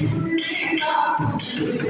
Thank you.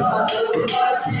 ভালোবাসি